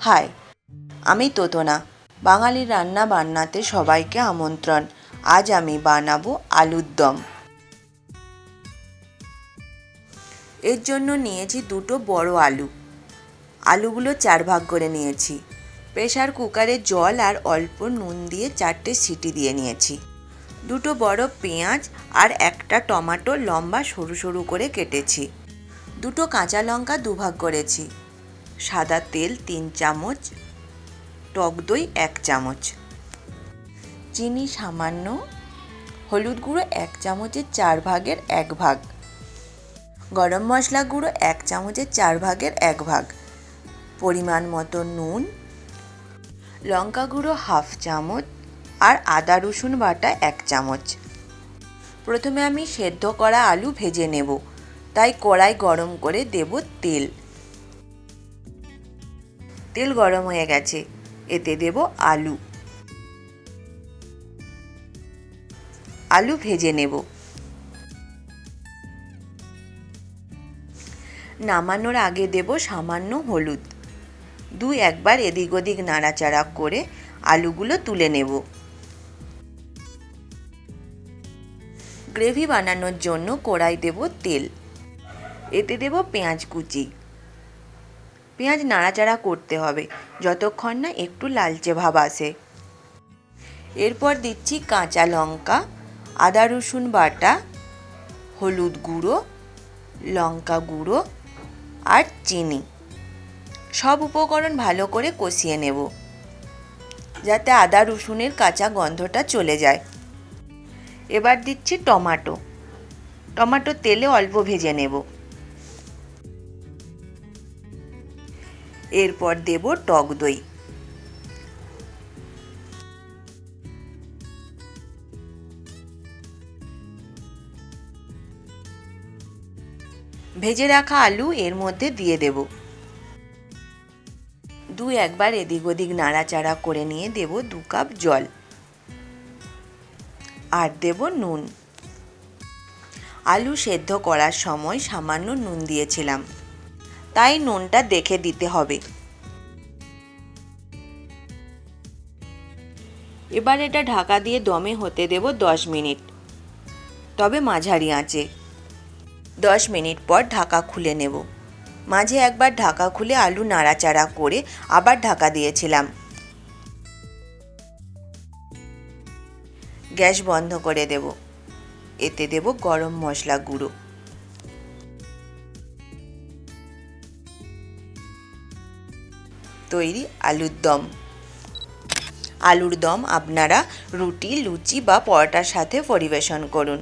High, আমি তোতনা বাঙালির রান্না বান্নাতে সবাইকে আমন্ত্রণ। আজ আমি বানাবো আলুর দম। এর জন্য নিয়েছি দুটো বড় আলু। আলুগুলো চার ভাগ করে নিয়েছি। প্রেশার কুকারে জল আর অল্প নুন দিয়ে চারটে সিটি দিয়ে নিয়েছি। দুটো বড় পেঁয়াজ আর একটা টমাটো লম্বা সরু সরু করে কেটেছি। দুটো কাঁচা লঙ্কা দুভাগ করেছি। সাদা তেল তিন চামচ, টক দই এক চামচ, চিনি সামান্য, হলুদ গুঁড়ো এক চামচের চার ভাগের এক ভাগ, গরম মশলা গুঁড়ো এক চামচের চার ভাগের এক ভাগ, পরিমাণ মতো নুন, লঙ্কা গুঁড়ো হাফ চামচ আর আদা রসুন বাটা এক চামচ। প্রথমে আমি সেদ্ধ করা আলু ভেজে নেব, তাই কড়াই গরম করে দেব তেল। তেল গরম হয়ে গেছে। এতে দেব আলু। আলু ভেজে নেব। নামানোর আগে দেব সামান্য হলুদ। দুই একবার এদিক ওদিক নাড়াচাড়া করে আলুগুলো তুলে নেব। গ্রেভি বানানোর জন্য কড়াই দেব তেল। এতে দেব পেঁয়াজ কুচি। পেঁয়াজ নাড়াচাড়া করতে হবে, যতক্ষণ না একটু লালচে ভাব আসে। এরপর দিচ্ছি কাঁচা লঙ্কা, আদা রসুন বাটা, হলুদ গুঁড়ো, লঙ্কা গুঁড়ো আর চিনি। সব উপকরণ ভালো করে কষিয়ে নেব, যাতে আদা রসুনের কাঁচা গন্ধটা চলে যায়। এবার দিচ্ছি টমাটো। টমাটো তেলে অল্প ভেজে নেব। এরপর দেব টক দই। ভেজে রাখা আলু এর মধ্যে দিয়ে দেব। দু একবার এদিক ওদিক নাড়াচাড়া করে নিয়ে দেব দু কাপ জল। আর দেব নুন। আলু সেদ্ধ করার সময় সামান্য নুন দিয়েছিলাম। তাই নুনটা দেখে দিতে হবে। এবার এটা ঢাকা দিয়ে দমে হতে দেব দশ মিনিট। তবে মাঝারি আঁচে। দশ মিনিট পর ঢাকা খুলে নেব। মাঝে একবার ঢাকা খুলে আলু নাড়াচাড়া করে আবার ঢাকা দিয়েছিলাম। গ্যাস বন্ধ করে দেব। এতে দেব গরম মশলা গুঁড়ো। তৈরি আলুর দম। আলুর দম আপনারা রুটি লুচি বা পরোটার সাথে পরিবেশন করুন।